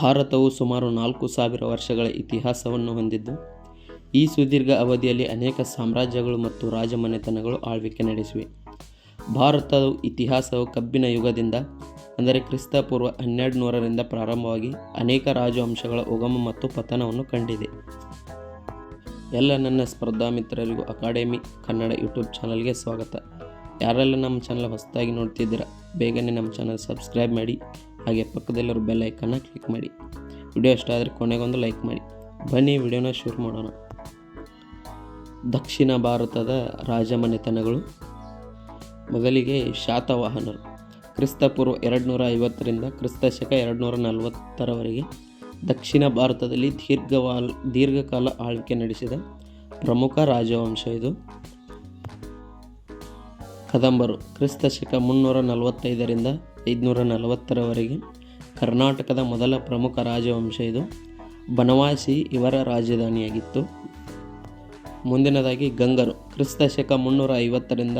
ಭಾರತವು ಸುಮಾರು ನಾಲ್ಕು ಸಾವಿರ ವರ್ಷಗಳ ಇತಿಹಾಸವನ್ನು ಹೊಂದಿದ್ದು, ಈ ಸುದೀರ್ಘ ಅವಧಿಯಲ್ಲಿ ಅನೇಕ ಸಾಮ್ರಾಜ್ಯಗಳು ಮತ್ತು ರಾಜಮನೆತನಗಳು ಆಳ್ವಿಕೆ ನಡೆಸಿವೆ. ಭಾರತದ ಇತಿಹಾಸವು ಕಬ್ಬಿನ ಯುಗದಿಂದ, ಅಂದರೆ ಕ್ರಿಸ್ತಪೂರ್ವ ಹನ್ನೆರಡು ನೂರರಿಂದ ಪ್ರಾರಂಭವಾಗಿ ಅನೇಕ ರಾಜವಂಶಗಳ ಉಗಮ ಮತ್ತು ಪತನವನ್ನು ಕಂಡಿದೆ. ಎಲ್ಲ ನನ್ನ ಸ್ಪರ್ಧಾ ಮಿತ್ರರಿಗೂ ಅಕಾಡೆಮಿ ಕನ್ನಡ ಯೂಟ್ಯೂಬ್ ಚಾನಲ್ಗೆ ಸ್ವಾಗತ. ಯಾರೆಲ್ಲ ನಮ್ಮ ಚಾನಲ್ ಹೊಸದಾಗಿ ನೋಡ್ತಿದ್ದೀರಾ, ಬೇಗನೆ ನಮ್ಮ ಚಾನಲ್ ಸಬ್ಸ್ಕ್ರೈಬ್ ಮಾಡಿ. ಹಾಗೆ ಪಕ್ಕದಲ್ಲಿರೋ ಬೆಲ್ ಐಕನ್ನ ಕ್ಲಿಕ್ ಮಾಡಿ. ವಿಡಿಯೋ ಇಷ್ಟ ಆದರೆ ಕೊನೆಗೊಂದು ಲೈಕ್ ಮಾಡಿ. ಬನ್ನಿ ವಿಡಿಯೋನ ಶುರು ಮಾಡೋಣ. ದಕ್ಷಿಣ ಭಾರತದ ರಾಜಮನೆತನಗಳು. ಮೊದಲಿಗೆ ಶಾತವಾಹನರು. ಕ್ರಿಸ್ತಪೂರ್ವ ಎರಡು ನೂರ ಐವತ್ತರಿಂದ ಕ್ರಿಸ್ತ ಶಕ ಎರಡು ನೂರ ನಲವತ್ತರವರೆಗೆ ದಕ್ಷಿಣ ಭಾರತದಲ್ಲಿ ದೀರ್ಘವಾಲ್, ದೀರ್ಘಕಾಲ ಆಳ್ವಿಕೆ ನಡೆಸಿದ ಪ್ರಮುಖ ರಾಜವಂಶ ಇದು. ಕದಂಬರು ಕ್ರಿಸ್ತ ಶಕ ಮುನ್ನೂರ ನಲವತ್ತೈದರಿಂದ ಐದುನೂರ ನಲವತ್ತರವರೆಗೆ ಕರ್ನಾಟಕದ ಮೊದಲ ಪ್ರಮುಖ ರಾಜವಂಶ ಇದು. ಬನವಾಸಿ ಇವರ ರಾಜಧಾನಿಯಾಗಿತ್ತು. ಮುಂದಿನದಾಗಿ ಗಂಗರು ಕ್ರಿಸ್ತ ಶಕ ಮುನ್ನೂರ ಐವತ್ತರಿಂದ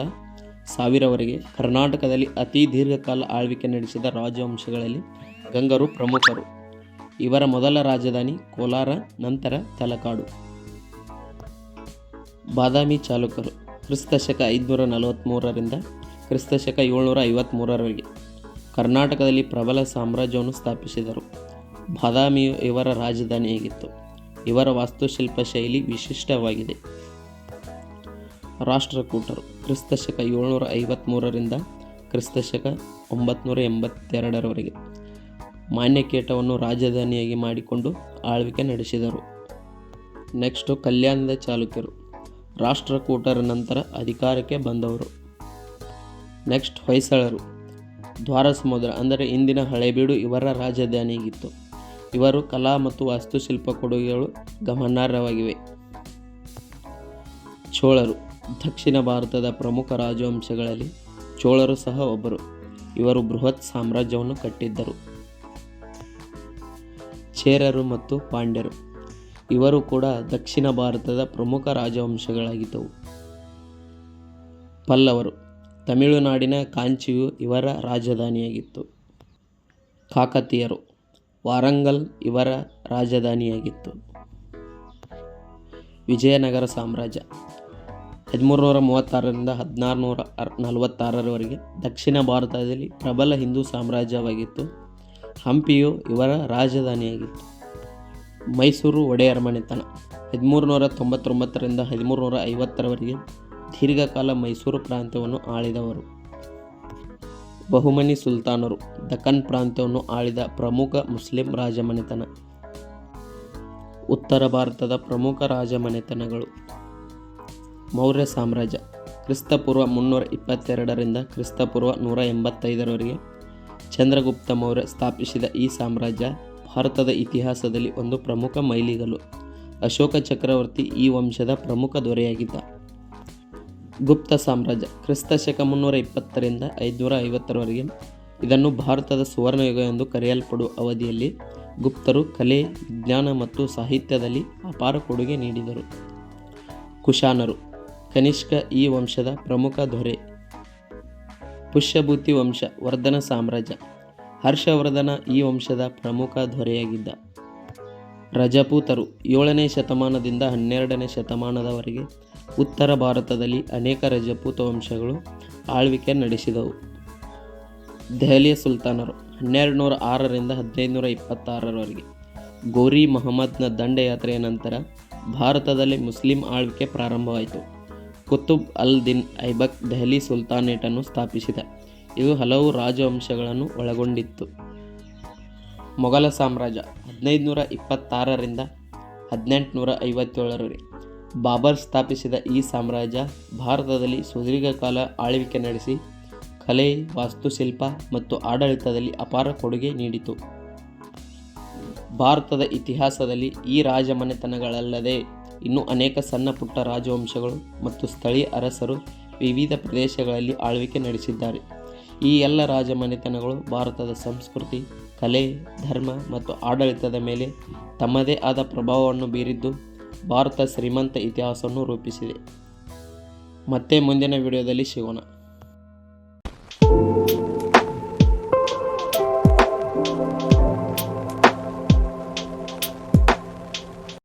ಸಾವಿರವರೆಗೆ ಕರ್ನಾಟಕದಲ್ಲಿ ಅತಿ ದೀರ್ಘಕಾಲ ಆಳ್ವಿಕೆ ನಡೆಸಿದ ರಾಜವಂಶಗಳಲ್ಲಿ ಗಂಗರು ಪ್ರಮುಖರು. ಇವರ ಮೊದಲ ರಾಜಧಾನಿ ಕೋಲಾರ, ನಂತರ ತಲಕಾಡು. ಬಾದಾಮಿ ಚಾಲುಕ್ಯರು. ಕ್ರಿಸ್ತ ಶಕ ಐದುನೂರ ನಲವತ್ತ್ಮೂರರಿಂದ ಕ್ರಿಸ್ತ ಶಕ ಏಳ್ನೂರ ಐವತ್ತ್ಮೂರರವರೆಗೆ ಕರ್ನಾಟಕದಲ್ಲಿ ಪ್ರಬಲ ಸಾಮ್ರಾಜ್ಯವನ್ನು ಸ್ಥಾಪಿಸಿದರು. ಬಾದಾಮಿಯು ಇವರ ರಾಜಧಾನಿಯಾಗಿತ್ತು. ಇವರ ವಾಸ್ತುಶಿಲ್ಪ ಶೈಲಿ ವಿಶಿಷ್ಟವಾಗಿದೆ. ರಾಷ್ಟ್ರಕೂಟರು ಕ್ರಿಸ್ತ ಶಕ ಏಳ್ನೂರ ಐವತ್ತ್ಮೂರರಿಂದ ಕ್ರಿಸ್ತ ಶಕ ಒಂಬತ್ನೂರ ಎಂಬತ್ತೆರಡರವರೆಗೆ ಮಾನ್ಯಕೇಟವನ್ನು ರಾಜಧಾನಿಯಾಗಿ ಮಾಡಿಕೊಂಡು ಆಳ್ವಿಕೆ ನಡೆಸಿದರು. ನೆಕ್ಸ್ಟು ಕಲ್ಯಾಣದ ಚಾಲುಕ್ಯರು. ರಾಷ್ಟ್ರಕೂಟರ ನಂತರ ಅಧಿಕಾರಕ್ಕೆ ಬಂದವರು. ನೆಕ್ಸ್ಟ್ ಹೊಯ್ಸಳರು. ದ್ವಾರ ಸಮುದ್ರ ಅಂದರೆ ಇಂದಿನ ಹಳೆಬೀಡು ಇವರ ರಾಜಧಾನಿಯಾಗಿತ್ತು. ಇವರು ಕಲಾ ಮತ್ತು ವಾಸ್ತುಶಿಲ್ಪ ಕೊಡುಗೆಗಳು ಗಮನಾರ್ಹವಾಗಿವೆ. ಚೋಳರು. ದಕ್ಷಿಣ ಭಾರತದ ಪ್ರಮುಖ ರಾಜವಂಶಗಳಲ್ಲಿ ಚೋಳರು ಸಹ ಒಬ್ಬರು. ಇವರು ಬೃಹತ್ ಸಾಮ್ರಾಜ್ಯವನ್ನು ಕಟ್ಟಿದ್ದರು. ಚೇರರು ಮತ್ತು ಪಾಂಡ್ಯರು. ಇವರು ಕೂಡ ದಕ್ಷಿಣ ಭಾರತದ ಪ್ರಮುಖ ರಾಜವಂಶಗಳಾಗಿದ್ದವು. ಪಲ್ಲವರು, ತಮಿಳುನಾಡಿನ ಕಾಂಚಿಯು ಇವರ ರಾಜಧಾನಿಯಾಗಿತ್ತು. ಕಾಕತೀಯರು, ವಾರಂಗಲ್ ಇವರ ರಾಜಧಾನಿಯಾಗಿತ್ತು. ವಿಜಯನಗರ ಸಾಮ್ರಾಜ್ಯ ಹದಿಮೂರು ನೂರ ಮೂವತ್ತಾರರಿಂದ ಹದಿನಾರು ನೂರ ನಲವತ್ತಾರರವರೆಗೆ ದಕ್ಷಿಣ ಭಾರತದಲ್ಲಿ ಪ್ರಬಲ ಹಿಂದೂ ಸಾಮ್ರಾಜ್ಯವಾಗಿತ್ತು. ಹಂಪಿಯು ಇವರ ರಾಜಧಾನಿಯಾಗಿತ್ತು. ಮೈಸೂರು ಒಡೆಯರ ಮನೆತನ ಹದಿಮೂರು ನೂರ ತೊಂಬತ್ತೊಂಬತ್ತರಿಂದ ಹದಿಮೂರು ನೂರ ಐವತ್ತರವರೆಗೆ ದೀರ್ಘಕಾಲ ಮೈಸೂರು ಪ್ರಾಂತ್ಯವನ್ನು ಆಳಿದವರು. ಬಹುಮನಿ ಸುಲ್ತಾನರು ದಖನ್ ಪ್ರಾಂತ್ಯವನ್ನು ಆಳಿದ ಪ್ರಮುಖ ಮುಸ್ಲಿಂ ರಾಜಮನೆತನ ಉತ್ತರ ಭಾರತದ ಪ್ರಮುಖ ರಾಜಮನೆತನಗಳು ಮೌರ್ಯ ಸಾಮ್ರಾಜ್ಯ ಕ್ರಿಸ್ತಪೂರ್ವ ಮುನ್ನೂರ ಇಪ್ಪತ್ತೆರಡರಿಂದ ಕ್ರಿಸ್ತಪೂರ್ವ ನೂರ ಎಂಬತ್ತೈದರವರೆಗೆ ಚಂದ್ರಗುಪ್ತ ಮೌರ್ಯ ಸ್ಥಾಪಿಸಿದ ಈ ಸಾಮ್ರಾಜ್ಯ ಭಾರತದ ಇತಿಹಾಸದಲ್ಲಿ ಒಂದು ಪ್ರಮುಖ ಮೈಲಿಗಲ್ಲು. ಅಶೋಕ ಚಕ್ರವರ್ತಿ ಈ ವಂಶದ ಪ್ರಮುಖ ದೊರೆಯಾಗಿದ್ದ. ಗುಪ್ತ ಸಾಮ್ರಾಜ್ಯ ಕ್ರಿಸ್ತ ಶಕ ಮುನ್ನೂರ ಇಪ್ಪತ್ತರಿಂದ ಐದುನೂರ ಐವತ್ತರವರೆಗೆ ಇದನ್ನು ಭಾರತದ ಸುವರ್ಣಯುಗ ಎಂದು ಕರೆಯಲ್ಪಡುವ ಅವಧಿಯಲ್ಲಿ ಗುಪ್ತರು ಕಲೆ, ವಿಜ್ಞಾನ ಮತ್ತು ಸಾಹಿತ್ಯದಲ್ಲಿ ಅಪಾರ ಕೊಡುಗೆ ನೀಡಿದರು. ಕುಶಾನರು ಕನಿಷ್ಕ ಈ ವಂಶದ ಪ್ರಮುಖ ದೊರೆ. ಪುಷ್ಯಭೂತಿ ವಂಶ ವರ್ಧನ ಸಾಮ್ರಾಜ್ಯ ಹರ್ಷವರ್ಧನ ಈ ವಂಶದ ಪ್ರಮುಖ ದೊರೆಯಾಗಿದ್ದ ರಜಪೂತರು ಏಳನೇ ಶತಮಾನದಿಂದ ಹನ್ನೆರಡನೇ ಶತಮಾನದವರೆಗೆ ಉತ್ತರ ಭಾರತದಲ್ಲಿ ಅನೇಕ ರಜಪೂತ ವಂಶಗಳು ಆಳ್ವಿಕೆ ನಡೆಸಿದವು. ದೆಹಲಿಯ ಸುಲ್ತಾನರು ಹನ್ನೆರಡು ನೂರ ಆರರಿಂದ ಹದಿನೈದು ನೂರ ಇಪ್ಪತ್ತಾರರವರೆಗೆ ಗೋರಿ ಮೊಹಮ್ಮದ್ನ ದಂಡಯಾತ್ರೆಯ ನಂತರ ಭಾರತದಲ್ಲಿ ಮುಸ್ಲಿಂ ಆಳ್ವಿಕೆ ಪ್ರಾರಂಭವಾಯಿತು. ಕುತುಬ್ ಅಲ್ ದಿನ್ ಐಬಕ್ ದೆಹಲಿ ಸುಲ್ತಾನೇಟನ್ನು ಸ್ಥಾಪಿಸಿದ. ಇದು ಹಲವು ರಾಜವಂಶಗಳನ್ನು ಒಳಗೊಂಡಿತ್ತು. ಮೊಘಲ ಸಾಮ್ರಾಜ್ಯ ಹದಿನೈದು ನೂರ ಇಪ್ಪತ್ತಾರರಿಂದ ಹದಿನೆಂಟುನೂರ ಐವತ್ತೇಳರವರೆಗೆ ಬಾಬರ್ ಸ್ಥಾಪಿಸಿದ ಈ ಸಾಮ್ರಾಜ್ಯ ಭಾರತದಲ್ಲಿ ಸುದೀರ್ಘ ಕಾಲ ಆಳ್ವಿಕೆ ನಡೆಸಿ ಕಲೆ, ವಾಸ್ತುಶಿಲ್ಪ ಮತ್ತು ಆಡಳಿತದಲ್ಲಿ ಅಪಾರ ಕೊಡುಗೆ ನೀಡಿತು. ಭಾರತದ ಇತಿಹಾಸದಲ್ಲಿ ಈ ರಾಜಮನೆತನಗಳಲ್ಲದೆ ಇನ್ನೂ ಅನೇಕ ಸಣ್ಣ ಪುಟ್ಟ ರಾಜವಂಶಗಳು ಮತ್ತು ಸ್ಥಳೀಯ ಅರಸರು ವಿವಿಧ ಪ್ರದೇಶಗಳಲ್ಲಿ ಆಳ್ವಿಕೆ ನಡೆಸಿದ್ದಾರೆ. ಈ ಎಲ್ಲ ರಾಜಮನೆತನಗಳು ಭಾರತದ ಸಂಸ್ಕೃತಿ, ಕಲೆ, ಧರ್ಮ ಮತ್ತು ಆಡಳಿತದ ಮೇಲೆ ತಮ್ಮದೇ ಆದ ಪ್ರಭಾವವನ್ನು ಬೀರಿದ್ದು ಭಾರತ ಶ್ರೀಮಂತ ಇತಿಹಾಸವನ್ನು ರೂಪಿಸಿದೆ. ಮತ್ತೆ ಮುಂದಿನ ವಿಡಿಯೋದಲ್ಲಿ ಸಿಗೋಣ.